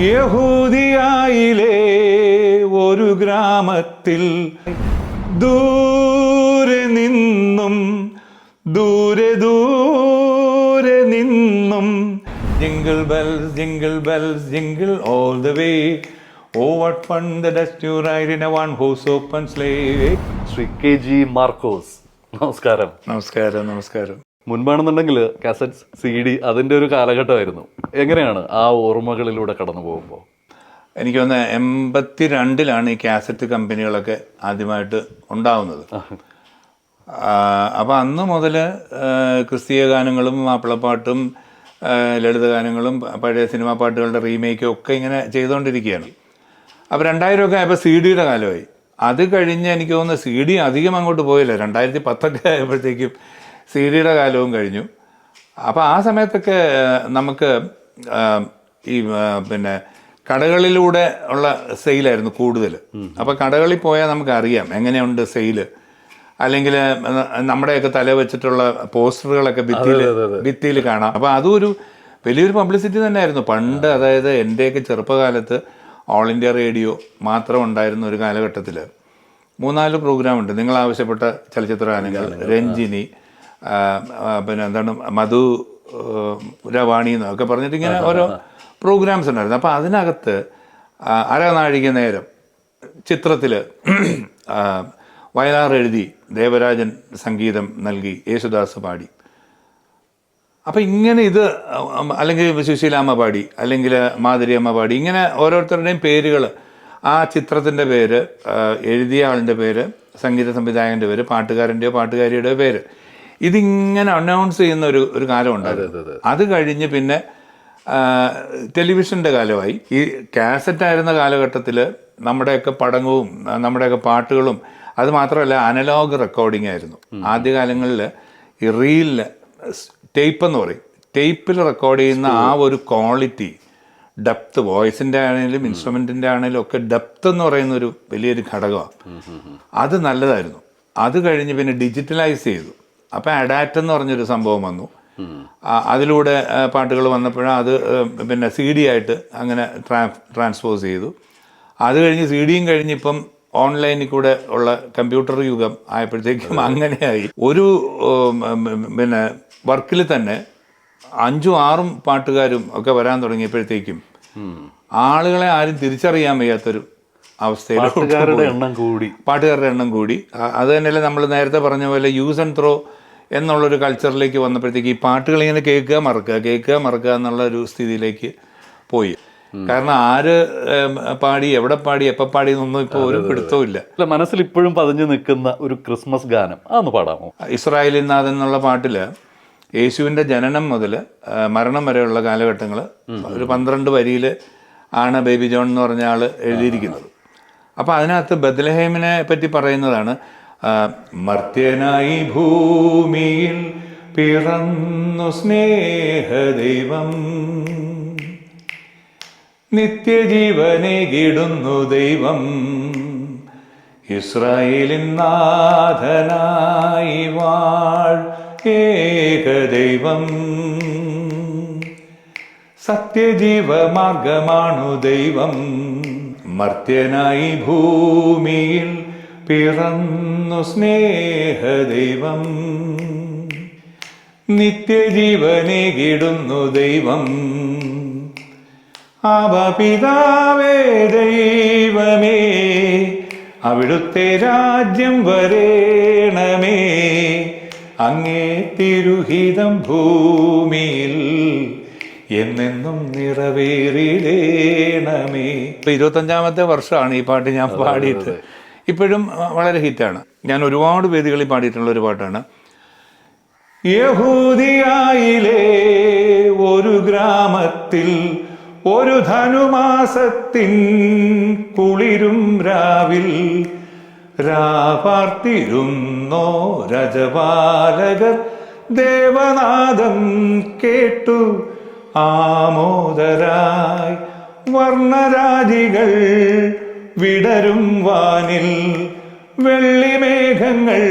യഹൂദിയായിലെ ഒരു ഗ്രാമത്തിൽ ദൂരെ നിന്നും ദൂരെ ദൂരെ നിന്നും jingle bells jingle bells jingle all the way oh what fun the dust you ride in a one horse open sleigh Shri K G Markose നമസ്കാരം. നമസ്കാരം നമസ്കാരം. മുൻപാണെന്നുണ്ടെങ്കിൽ കാസറ്റ്സ് സി ഡി അതിന്റെ ഒരു കാലഘട്ടമായിരുന്നു. എങ്ങനെയാണ് ആ ഓർമ്മകളിലൂടെ കടന്നു പോകുമ്പോൾ? എനിക്ക് തോന്നുന്നത് എൺപത്തി രണ്ടിലാണ് ഈ കാസറ്റ് കമ്പനികളൊക്കെ ആദ്യമായിട്ട് ഉണ്ടാവുന്നത്. അപ്പോൾ അന്ന് മുതൽ ക്രിസ്തീയ ഗാനങ്ങളും മാപ്പിളപ്പാട്ടും ലളിതഗാനങ്ങളും പഴയ സിനിമാ പാട്ടുകളുടെ റീമേക്കും ഒക്കെ ഇങ്ങനെ ചെയ്തുകൊണ്ടിരിക്കുകയാണ്. അപ്പോൾ രണ്ടായിരമൊക്കെ ആയപ്പോൾ സി ഡിയുടെ കാലമായി. അത് കഴിഞ്ഞ് എനിക്ക് തോന്നുന്നു സി ഡി അധികം അങ്ങോട്ട് പോയില്ല. രണ്ടായിരത്തി പത്തൊക്കെ ആയപ്പോഴത്തേക്കും സി ഡിയുടെ കാലവും കഴിഞ്ഞു. അപ്പോൾ ആ സമയത്തൊക്കെ നമുക്ക് ഈ പിന്നെ കടകളിലൂടെ ഉള്ള സെയിലായിരുന്നു കൂടുതൽ അപ്പോൾ കടകളിൽ പോയാൽ നമുക്കറിയാം എങ്ങനെയുണ്ട് സെയിൽ. അല്ലെങ്കിൽ നമ്മുടെയൊക്കെ തല വെച്ചിട്ടുള്ള പോസ്റ്ററുകളൊക്കെ ഭിത്തിയിൽ ഭിത്തിയിൽ കാണാം. അപ്പോൾ അതും ഒരു വലിയൊരു പബ്ലിസിറ്റി തന്നെയായിരുന്നു. പണ്ട് അതായത് എന്റെയൊക്കെ ചെറുപ്പകാലത്ത് ഓൾ ഇന്ത്യ റേഡിയോ മാത്രം ഉണ്ടായിരുന്ന ഒരു കാലഘട്ടത്തിൽ മൂന്നാൽ പ്രോഗ്രാം ഉണ്ട്. നിങ്ങൾ ആവശ്യപ്പെട്ട ചലച്ചിത്ര ഗാനങ്ങൾ രഞ്ജിനി പിന്നെ എന്താണ് മധു രവാണി എന്നൊക്കെ പറഞ്ഞിട്ട് ഇങ്ങനെ ഓരോ പ്രോഗ്രാംസ് ഉണ്ടായിരുന്നു. അപ്പോൾ അതിനകത്ത് അരനാഴിക നേരം ചിത്രത്തിൽ വയലാർ എഴുതി ദേവരാജൻ സംഗീതം നൽകി യേശുദാസ് പാടി. അപ്പം ഇങ്ങനെ ഇത് അല്ലെങ്കിൽ സുശീലാമ്മ പാടി അല്ലെങ്കിൽ മാധുരി അമ്മ പാടി ഇങ്ങനെ ഓരോരുത്തരുടെയും പേരുകൾ ആ ചിത്രത്തിന്റെ പേര് എഴുതിയ ആളിന്റെ പേര് സംഗീത സംവിധായകന്റെ പേര് പാട്ടുകാരന്റെയോ പാട്ടുകാരിയുടെയോ പേര്. ഇതിങ്ങനെ അനൗൺസ് ചെയ്യുന്ന ഒരു ഒരു കാലം ഉണ്ടായിരുന്നു. അത് കഴിഞ്ഞ് പിന്നെ ടെലിവിഷന്റെ കാലമായി. ഈ കാസറ്റായിരുന്ന കാലഘട്ടത്തിൽ നമ്മുടെയൊക്കെ പടങ്ങവും നമ്മുടെയൊക്കെ പാട്ടുകളും അത് മാത്രമല്ല അനലോഗ് റെക്കോർഡിംഗ് ആയിരുന്നു. ആദ്യകാലങ്ങളിൽ ഈ റീലിൽ ടേപ്പ് എന്ന് പറയും. ടേപ്പിൽ റെക്കോർഡ് ചെയ്യുന്ന ആ ഒരു ക്വാളിറ്റി ഡെപ്ത് വോയിസിന്റെ ആണെങ്കിലും ഇൻസ്ട്രുമെന്റിന്റെ ആണെങ്കിലും ഒക്കെ ഡെപ്ത് എന്ന് പറയുന്ന ഒരു വലിയൊരു ഘടകമാണ്. അത് നല്ലതായിരുന്നു. അത് കഴിഞ്ഞ് പിന്നെ ഡിജിറ്റലൈസ് ചെയ്തു. അപ്പോൾ അഡാപ്റ്റ് എന്ന് പറഞ്ഞൊരു സംഭവം വന്നു. അതിലൂടെ പാട്ടുകൾ വന്നപ്പോഴാണ് അത് പിന്നെ സി ഡി ആയിട്ട് അങ്ങനെ ട്രാൻ ട്രാൻസ്പോസ് ചെയ്തു. അത് കഴിഞ്ഞ് സി ഡിയും കഴിഞ്ഞ് ഇപ്പം ഓൺലൈനിൽ കൂടെ ഉള്ള കമ്പ്യൂട്ടർ യുഗം ആയപ്പോഴത്തേക്കും അങ്ങനെയായി. ഒരു പിന്നെ വർക്കിൽ തന്നെ അഞ്ചും ആറും പാട്ടുകാരും ഒക്കെ വരാൻ തുടങ്ങിയപ്പോഴത്തേക്കും ആളുകളെ ആരും തിരിച്ചറിയാൻ വയ്യാത്തൊരു അവസ്ഥയിലോട്ട് പാട്ടുകാരുടെ എണ്ണം കൂടി. പാട്ടുകാരുടെ എണ്ണം കൂടി. അത് തന്നെയല്ലേ നമ്മൾ നേരത്തെ പറഞ്ഞ പോലെ യൂസ് ആൻഡ് ത്രോ എന്നുള്ളൊരു കൾച്ചറിലേക്ക് വന്നപ്പോഴത്തേക്ക് ഈ പാട്ടുകൾ ഇങ്ങനെ കേൾക്കുക മറക്കുക കേൾക്കുക മറക്കുക എന്നുള്ള ഒരു സ്ഥിതിയിലേക്ക് പോയി. കാരണം ആര് പാടി എവിടെ പാടി എപ്പോൾ പാടി എന്നൊന്നും ഇപ്പോൾ ഒരു പിടുത്തവും ഇല്ല. മനസ്സിൽ ഇപ്പോഴും പതിഞ്ഞു നിൽക്കുന്ന ഒരു ക്രിസ്മസ് ഗാനം അതൊന്ന് പാടാമോ? ഇസ്രായേലിൻ നാഥൻ എന്നുള്ള പാട്ടിൽ യേശുവിന്റെ ജനനം മുതൽ മരണം വരെയുള്ള കാലഘട്ടങ്ങൾ ഒരു പന്ത്രണ്ട് വരിയിൽ ആണ് ബേബി ജോൺ എന്ന് പറഞ്ഞ ആൾ എഴുതിയിരിക്കുന്നത്. അപ്പോൾ അതിനകത്ത് ബദ്ലഹേമിനെ പറ്റി പറയുന്നതാണ് മർത്യനായി ഭൂമിയിൽ പിറന്നു സ്നേഹദൈവം നിത്യജീവനെ കിടുന്നു ദൈവം. ഇസ്രായേലിൻ നാഥനായി വാൾ ഏകദൈവം സത്യജീവമാർഗമാണു ദൈവം. മർത്യനായി ഭൂമിയിൽ പിറന്നു സ്നേഹദൈവം. നിത്യജീവനെ കിടുന്നു ദൈവം. അവപിതാവേ ദൈവമേ അവിടുത്തെ രാജ്യം വരേണമേ. അങ്ങേ തിരുഹിതം ഭൂമിയിൽ എന്നെന്നും നിറവേറിടേണമേ. ഇപ്പൊ ഇരുപത്തഞ്ചാമത്തെ വർഷമാണ് ഈ പാട്ട് ഞാൻ പാടിയിട്ട്. ഇപ്പോഴും വളരെ ഹിറ്റാണ്. ഞാൻ ഒരുപാട് വേദികളിൽ പാടിയിട്ടുള്ള ഒരു പാട്ടാണ്. യഹൂദിയായിലേ ഒരു ഗ്രാമത്തിൽ ഒരു ധനുമാസത്തിൻ കുളിരും രാവിൽ രാപാർത്തിരുന്നോ രജപാലകർ ദേവനാഥം കേട്ടു. ആമോദരായി വർണരാജികൾ വിടരും വാനിൽ വെള്ളിമേഘങ്ങൾ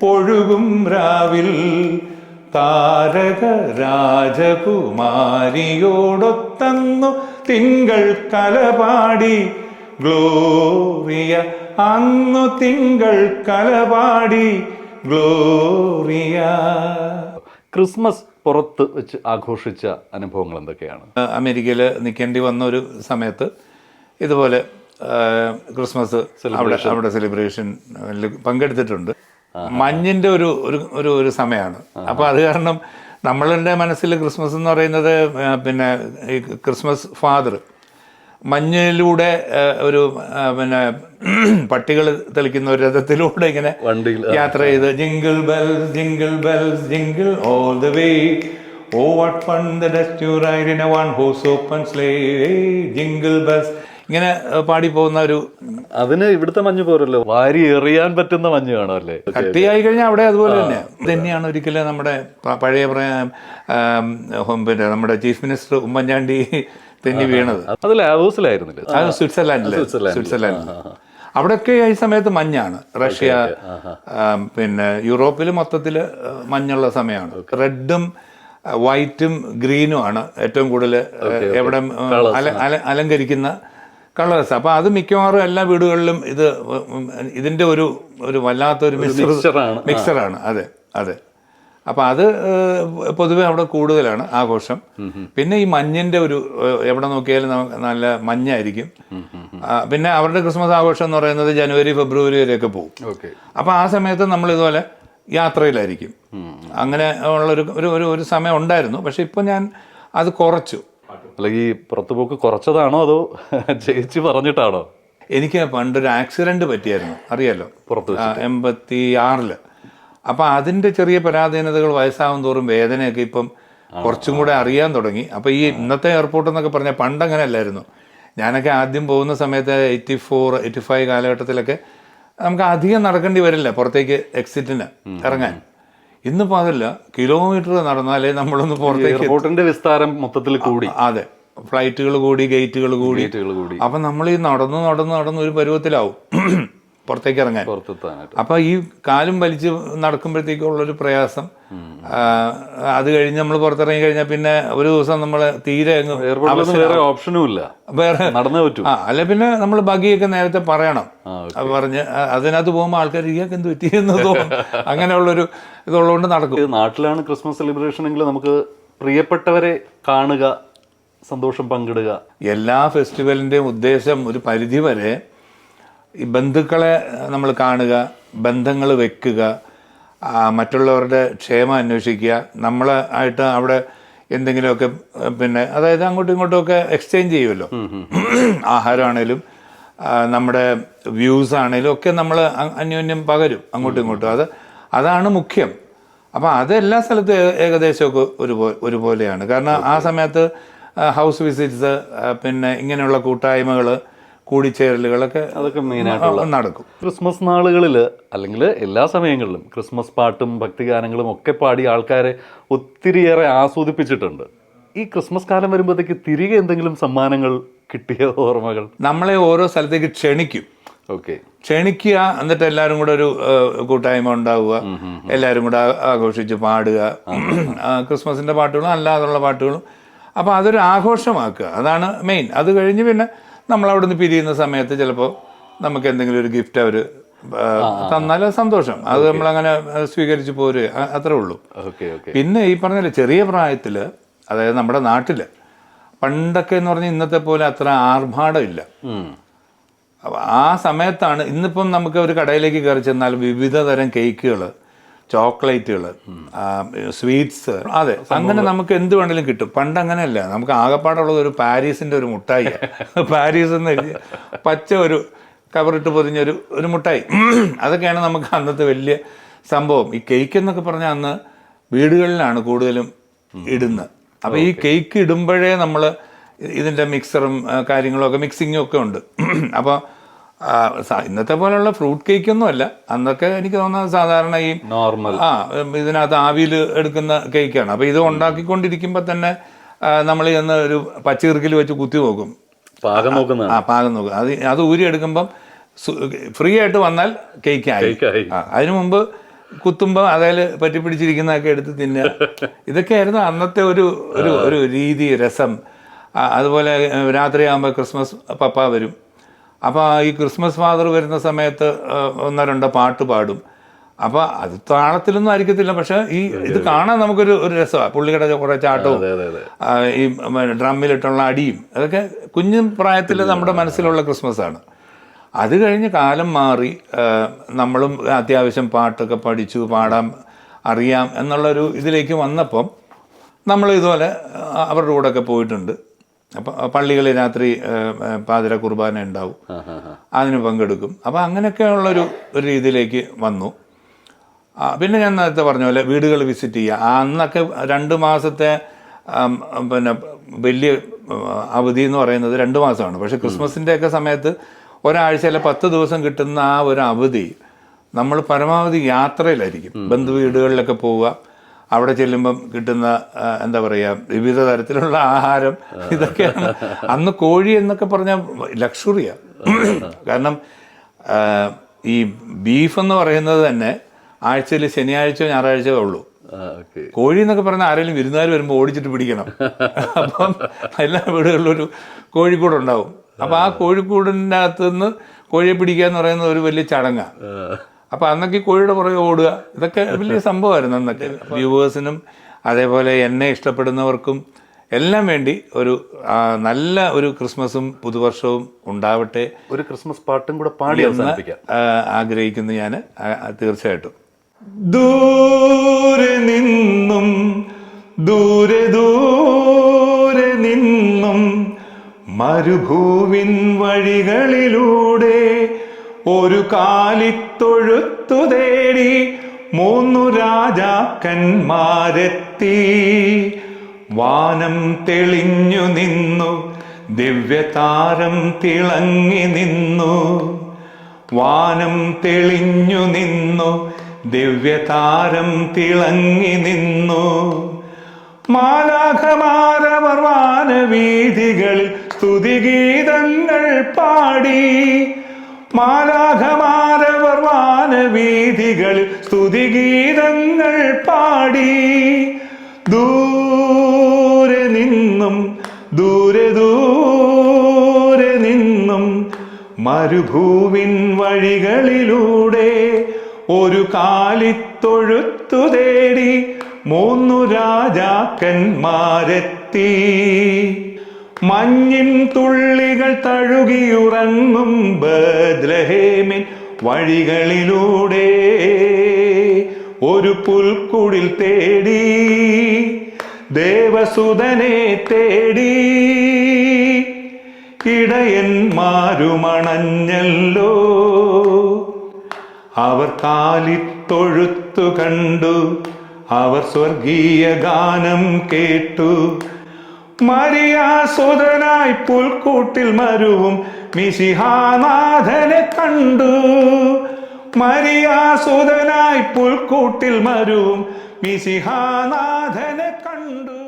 പൊഴുകും രാവിൽ താരക രാജകുമാരിയോടൊത്തന്നു തിങ്കൾ കലപാടി ഗ്ലോറിയ അന്നു തിങ്കൾ കലപാടി ഗ്ലോറിയ ക്രിസ്മസ് പുറത്ത് വെച്ച് ആഘോഷിച്ച അനുഭവങ്ങൾ എന്തൊക്കെയാണ്? അമേരിക്കയിൽ നിൽക്കേണ്ടി വന്ന ഒരു സമയത്ത് ഇതുപോലെ ക്രിസ്മസ് സെലിബ്രേഷൻ അവിടെ സെലിബ്രേഷൻ പങ്കെടുത്തിട്ടുണ്ട്. മഞ്ഞിന്റെ ഒരു ഒരു ഒരു ഒരു സമയമാണ്. അപ്പോൾ അത് കാരണം നമ്മളുടെ മനസ്സിൽ ക്രിസ്മസ് എന്ന് പറയുന്നത് പിന്നെ ഈ ക്രിസ്മസ് ഫാദർ മഞ്ഞിലൂടെ ഒരു പിന്നെ പട്ടികൾ തെളിക്കുന്ന ഒരു രഥത്തിലൂടെ ഇങ്ങനെ യാത്ര ചെയ്ത് jingle bell jingle bell jingle all the way oh what fun the dust ride in a one horse open sleigh jingle bells ഇങ്ങനെ പാടി പോകുന്ന ഒരു അതിന് ഇവിടുത്തെ മഞ്ഞ് പോരല്ലോ. വാരി എറിയാൻ പറ്റുന്ന മഞ്ഞ് കാണുമല്ലേ? കട്ടിയായി കഴിഞ്ഞാൽ അവിടെ അതുപോലെ തന്നെ. ഇതന്നെയാണ് തന്നെയാണ് ഒരിക്കലും നമ്മുടെ പഴയ പിന്നെ നമ്മുടെ ചീഫ് മിനിസ്റ്റർ ഉമ്മൻചാണ്ടി തെന്നി വീണത്. അത് ലാവോസിലായിരുന്നില്ലേ അത് സ്വിറ്റ്സർലാൻഡിൽ സ്വിറ്റ്സർലാൻഡിൽ അവിടെയൊക്കെ ഈ സമയത്ത് മഞ്ഞാണ്. റഷ്യ പിന്നെ യൂറോപ്പിൽ മൊത്തത്തിൽ മഞ്ഞുള്ള സമയമാണ്. റെഡും വൈറ്റും ഗ്രീനും ആണ് ഏറ്റവും കൂടുതൽ എവിടെ അലങ്കരിക്കുന്ന കളേഴ്സ് അപ്പൊ അത് മിക്കവാറും എല്ലാ വീടുകളിലും ഇത് ഇതിന്റെ ഒരു ഒരു വല്ലാത്തൊരു മിക്സറാണ് മിക്സറാണ് അതെ അതെ. അപ്പൊ അത് പൊതുവെ അവിടെ കൂടുതലാണ് ആഘോഷം. പിന്നെ ഈ മഞ്ഞിന്റെ ഒരു എവിടെ നോക്കിയാലും നമുക്ക് നല്ല മഞ്ഞായിരിക്കും. പിന്നെ അവരുടെ ക്രിസ്മസ് ആഘോഷം എന്ന് പറയുന്നത് ജനുവരി ഫെബ്രുവരി വരെയൊക്കെ പോകും. ഓക്കെ. അപ്പം ആ സമയത്ത് നമ്മൾ ഇതുപോലെ യാത്രയിലായിരിക്കും. അങ്ങനെ ഉള്ളൊരു ഒരു ഒരു ഒരു സമയം ഉണ്ടായിരുന്നു. പക്ഷെ ഇപ്പം ഞാൻ അത് കുറച്ചു. അല്ലെങ്കിൽ പുറത്തുപോക്ക് കുറച്ചതാണോ അതോ ചേച്ചി പറഞ്ഞിട്ടാണോ? എനിക്ക് പണ്ടൊരു ആക്സിഡന്റ് പറ്റിയായിരുന്നു. അറിയാലോ? എൺപത്തി ആറിൽ അപ്പൊ അതിന്റെ ചെറിയ പരാധീനതകൾ വയസ്സാവും തോറും വേദനയൊക്കെ ഇപ്പം കുറച്ചും കൂടെ അറിയാൻ തുടങ്ങി. അപ്പൊ ഈ ഇന്നത്തെ എയർപോർട്ട് എന്നൊക്കെ പറഞ്ഞാൽ പണ്ട് അങ്ങനെ അല്ലായിരുന്നു. ഞാനൊക്കെ ആദ്യം പോകുന്ന സമയത്ത് എയ്റ്റി ഫോർ എയ്റ്റി ഫൈവ് കാലഘട്ടത്തിലൊക്കെ നമുക്ക് അധികം നടക്കേണ്ടി വരില്ല പുറത്തേക്ക് എക്സിറ്റിന് ഇറങ്ങാൻ. ഇന്നിപ്പോൾ അതല്ല കിലോമീറ്റർ നടന്നാലേ നമ്മളൊന്ന് പുറത്തേക്ക് എയർപോർട്ടിന്റെ വിസ്താരം മൊത്തത്തിൽ കൂടി. അതെ. ഫ്ലൈറ്റുകൾ കൂടി ഗേറ്റുകൾ കൂടി. അപ്പൊ നമ്മൾ ഈ നടന്നു നടന്നു നടന്ന് ഒരു പരുവത്തിലാവും. പുറത്തേക്ക് ഇറങ്ങാൻ പുറത്തെത്താനായിട്ട്. അപ്പൊ ഈ കാലും വലിച്ച് നടക്കുമ്പോഴത്തേക്കുള്ളൊരു പ്രയാസം. അത് കഴിഞ്ഞ് നമ്മൾ പുറത്തിറങ്ങി കഴിഞ്ഞാൽ പിന്നെ ഒരു ദിവസം നമ്മൾ തീരെ വേറെ ഓപ്ഷനും ഇല്ല. വേറെ നടന്നേ പറ്റും. അല്ല പിന്നെ നമ്മൾ ബഗിയൊക്കെ നേരത്തെ പറയണം. പറഞ്ഞ് അതിനകത്ത് പോകുമ്പോൾ ആൾക്കാർ ഇയാൾക്ക് എന്ത് പറ്റിയെന്ന് തോന്നും. അങ്ങനെയുള്ളൊരു ഇതുള്ളതുകൊണ്ട് നടക്കും. നാട്ടിലാണ് ക്രിസ്മസ് സെലിബ്രേഷൻ എങ്കിൽ നമുക്ക് പ്രിയപ്പെട്ടവരെ കാണുക സന്തോഷം പങ്കിടുക. എല്ലാ ഫെസ്റ്റിവലിന്റെയും ഉദ്ദേശം ഒരു പരിധി വരെ ഈ ബന്ധുക്കളെ നമ്മൾ കാണുക ബന്ധങ്ങൾ വെക്കുക മറ്റുള്ളവരുടെ ക്ഷേമം അന്വേഷിക്കുക നമ്മൾ ആയിട്ട് അവിടെ എന്തെങ്കിലുമൊക്കെ പിന്നെ അതായത് അങ്ങോട്ടും ഇങ്ങോട്ടും ഒക്കെ എക്സ്ചേഞ്ച് ചെയ്യുമല്ലോ. ആഹാരമാണേലും നമ്മുടെ വ്യൂസ് ആണേലും ഒക്കെ നമ്മൾ അന്യോന്യം പകരും അങ്ങോട്ടും ഇങ്ങോട്ടും. അത് അതാണ് മുഖ്യം. അപ്പോൾ അത് എല്ലാ സ്ഥലത്തും ഏകദേശമൊക്കെ ഒരുപോലെ ഒരുപോലെയാണ്. കാരണം ആ സമയത്ത് ഹൗസ് വിസിറ്റ്സ് പിന്നെ ഇങ്ങനെയുള്ള കൂട്ടായ്മകൾ കൂടിച്ചേരലുകളൊക്കെ അതൊക്കെ മെയിൻ ആ, നടക്കും. ക്രിസ്മസ് നാളുകളിൽ അല്ലെങ്കിൽ എല്ലാ സമയങ്ങളിലും ക്രിസ്മസ് പാട്ടും ഭക്തിഗാനങ്ങളും ഒക്കെ പാടി ആൾക്കാരെ ഒത്തിരിയേറെ ആസ്വദിപ്പിച്ചിട്ടുണ്ട്. ഈ ക്രിസ്മസ് കാലം വരുമ്പോഴത്തേക്ക് തിരികെ എന്തെങ്കിലും സമ്മാനങ്ങൾ കിട്ടിയ ഓർമ്മകൾ? നമ്മളെ ഓരോ സ്ഥലത്തേക്ക് ക്ഷണിക്കും. ഓക്കെ. ക്ഷണിക്കുക എന്നിട്ട് എല്ലാവരും കൂടെ ഒരു കൂട്ടായ്മ ഉണ്ടാവുക. എല്ലാവരും കൂടെ ആഘോഷിച്ച് പാടുക. ക്രിസ്മസിന്റെ പാട്ടുകളും അല്ലാതുള്ള പാട്ടുകളും. അപ്പോൾ അതൊരു ആഘോഷമാക്കുക. അതാണ് മെയിൻ. അത് കഴിഞ്ഞ് പിന്നെ നമ്മൾ അവിടെ നിന്ന് പിരിയുന്ന സമയത്ത് ചിലപ്പോൾ നമുക്ക് എന്തെങ്കിലും ഒരു ഗിഫ്റ്റ് അവർ തന്നാൽ സന്തോഷം. അത് നമ്മൾ അങ്ങനെ സ്വീകരിച്ചു പോര് അത്രേ ഉള്ളൂ. പിന്നെ ഈ പറഞ്ഞ ചെറിയ പ്രായത്തിൽ അതായത് നമ്മുടെ നാട്ടിൽ പണ്ടൊക്കെ എന്ന് പറഞ്ഞാൽ ഇന്നത്തെ പോലെ അത്ര ആർഭാടമില്ല. ആ സമയത്താണ് ഇന്നിപ്പം നമുക്ക് ഒരു കടയിലേക്ക് കയറി ചെന്നാൽ വിവിധ തരം കേക്കുകൾ ചോക്ലേറ്റുകൾ സ്വീറ്റ്സ് അതെ അങ്ങനെ നമുക്ക് എന്ത് വേണമെങ്കിലും കിട്ടും. പണ്ട് അങ്ങനെയല്ല നമുക്ക് ആകപ്പാടുള്ളത് ഒരു പാരീസിന്റെ ഒരു മുട്ടായി. പാരീസ് എന്ന് എഴുതി പച്ച ഒരു കവറിട്ട് പൊതിഞ്ഞൊരു ഒരു മുട്ടായി. അതൊക്കെയാണ് നമുക്ക് അന്നത്തെ വലിയ സംഭവം. ഈ കേക്ക് എന്നൊക്കെ പറഞ്ഞാൽ അന്ന് വീടുകളിലാണ് കൂടുതലും ഇടുന്നത്. അപ്പോൾ ഈ കേക്ക് ഇടുമ്പോഴേ നമ്മൾ ഇതിന്റെ മിക്സറും കാര്യങ്ങളും ഒക്കെ മിക്സിങ്ങും ഒക്കെ ഉണ്ട്. അപ്പോൾ ഇന്നത്തെ പോലെയുള്ള ഫ്രൂട്ട് കേക്ക് ഒന്നും അല്ല അന്നൊക്കെ എനിക്ക് തോന്നുന്നത് സാധാരണ ഈ നോർമൽ ആ ഇതിനകത്ത് ആവിയിൽ എടുക്കുന്ന കേക്കാണ്. അപ്പോൾ ഇത് ഉണ്ടാക്കിക്കൊണ്ടിരിക്കുമ്പോൾ തന്നെ നമ്മൾ ചെന്ന് ഒരു പച്ചീർക്കിൽ വെച്ച് കുത്തി നോക്കും. പാകം നോക്കുന്ന ആ പാകം നോക്കും. അത് അത് ഊരി എടുക്കുമ്പം ഫ്രീ ആയിട്ട് വന്നാൽ കേക്കായി. അതിനു മുമ്പ് കുത്തുമ്പോൾ അതിൽ പറ്റിപ്പിടിച്ചിരിക്കുന്നതൊക്കെ എടുത്ത് തിന്നുക. ഇതൊക്കെയായിരുന്നു അന്നത്തെ ഒരു ഒരു ഒരു രീതി രസം. അതുപോലെ രാത്രിയാകുമ്പോൾ ക്രിസ്മസ് പപ്പ വരും. അപ്പോൾ ഈ ക്രിസ്മസ് ഫാദർ വരുന്ന സമയത്ത് ഒന്നോ രണ്ടോ പാട്ട് പാടും. അപ്പോൾ അത് താളത്തിലൊന്നും ആയിരിക്കത്തില്ല പക്ഷേ ഈ ഇത് കാണാൻ നമുക്കൊരു ഒരു രസമാണ് പുള്ളിയുടെ കുറേ ചാട്ടവും ഈ ഡ്രമ്മിലിട്ടുള്ള അടിയും അതൊക്കെ കുഞ്ഞു പ്രായത്തിൽ നമ്മുടെ മനസ്സിലുള്ള ക്രിസ്മസ് ആണ് അത് കഴിഞ്ഞ് കാലം മാറി നമ്മളും അത്യാവശ്യം പാട്ടൊക്കെ പഠിച്ചു പാടാം അറിയാം എന്നുള്ളൊരു ഇതിലേക്ക് വന്നപ്പം നമ്മൾ ഇതുപോലെ അവരുടെ കൂടെയൊക്കെ പോയിട്ടുണ്ട്. അപ്പം പള്ളികളിൽ രാത്രി പാതിര കുർബാന ഉണ്ടാവും. അതിന് പങ്കെടുക്കും. അപ്പോൾ അങ്ങനെയൊക്കെയുള്ളൊരു ഒരു രീതിയിലേക്ക് വന്നു. പിന്നെ ഞാൻ നേരത്തെ പറഞ്ഞ പോലെ വീടുകൾ വിസിറ്റ് ചെയ്യുക. അന്നൊക്കെ രണ്ട് മാസത്തെ പിന്നെ വലിയ അവധി എന്ന് പറയുന്നത് രണ്ട് മാസമാണ്. പക്ഷേ ക്രിസ്മസിന്റെ ഒക്കെ സമയത്ത് ഒരാഴ്ചയിലെ പത്ത് ദിവസം കിട്ടുന്ന ആ ഒരു അവധി നമ്മൾ പരമാവധി യാത്രയിലായിരിക്കും. ബന്ധു വീടുകളിലൊക്കെ പോവുക. അവിടെ ചെല്ലുമ്പം കിട്ടുന്ന എന്താ പറയുക വിവിധ തരത്തിലുള്ള ആഹാരം ഇതൊക്കെയാണ്. അന്ന് കോഴി എന്നൊക്കെ പറഞ്ഞാൽ ലക്ഷറിയാണ് കാരണം ഈ ബീഫ് എന്ന് പറയുന്നത് തന്നെ ആഴ്ചയിൽ ശനിയാഴ്ച ഞായറാഴ്ചയോ ഉള്ളൂ. കോഴി എന്നൊക്കെ പറഞ്ഞാൽ ആരെങ്കിലും വിരുന്നുകാർ വരുമ്പോൾ ഓടിച്ചിട്ട് പിടിക്കണം. അപ്പം എല്ലാ വീടുകളിലും ഒരു കോഴിക്കൂട് ഉണ്ടാവും അപ്പം ആ കോഴിക്കൂടിന്റെ അകത്തുനിന്ന് കോഴിയെ പിടിക്കുക എന്ന് പറയുന്നത് ഒരു വലിയ ചടങ്ങാണ് അപ്പം അന്നൊക്കെ കോഴിയുടെ പുറകെ ഓടുക ഇതൊക്കെ വലിയ സംഭവമായിരുന്നു അന്നൊക്കെ. വ്യൂവേഴ്സിനും അതേപോലെ എന്നെ ഇഷ്ടപ്പെടുന്നവർക്കും എല്ലാം വേണ്ടി ഒരു നല്ല ഒരു ക്രിസ്മസും പുതുവർഷവും ഉണ്ടാവട്ടെ ഒരു ക്രിസ്മസ് പാട്ടും കൂടെ പാടി ആഗ്രഹിക്കുന്നു ഞാൻ തീർച്ചയായിട്ടും. ദൂരെ നിന്നും ദൂരെ ദൂരെ നിന്നും മരുഭൂവിൻ വഴികളിലൂടെ ഒരു കാലിത്തൊഴുത്തു തേടി മൂന്നു രാജാക്കന്മാരെത്തി. വാനം തെളിഞ്ഞു നിന്നു ദിവ്യതാരം തിളങ്ങി നിന്നു. വാനം തെളിഞ്ഞു നിന്നു ദിവ്യതാരം തിളങ്ങി നിന്നു. മാലാഖമാരവർ വാനവീഥികളിൽ സ്തുതിഗീതങ്ങൾ പാടി. മാലാഖമാരവർ വാനവീഥികളിൽ സ്തുതിഗീതങ്ങൾ പാടി. ദൂരെ നിന്നും ദൂരെ ദൂരെ നിന്നും മരുഭൂവിൻ വഴികളിലൂടെ ഒരു കാലിത്തൊഴുത്തു തേടി മൂന്നു രാജാക്കന്മാരെത്തി. മഞ്ഞിൻ തുള്ളികൾ തഴുകിയുറങ്ങും ബദ്രഹേമിൻ വഴികളിലൂടെ. ഒരു പുൽക്കുടിൽ തേടി ദേവസുതനെ തേടി ഇടയന്മാരുമണഞ്ഞല്ലോ. അവർ കാലിത്തൊഴുത്തു കണ്ടു അവർ സ്വർഗീയ ഗാനം കേട്ടു. മരിയാസുതനായി പുൽക്കൂട്ടിൽ മരുവും മിശിഹാനാഥനെ കണ്ടു. മരിയാസുതനായി പുൽക്കൂട്ടിൽ മരുവും മിശിഹാനാഥനെ കണ്ടു.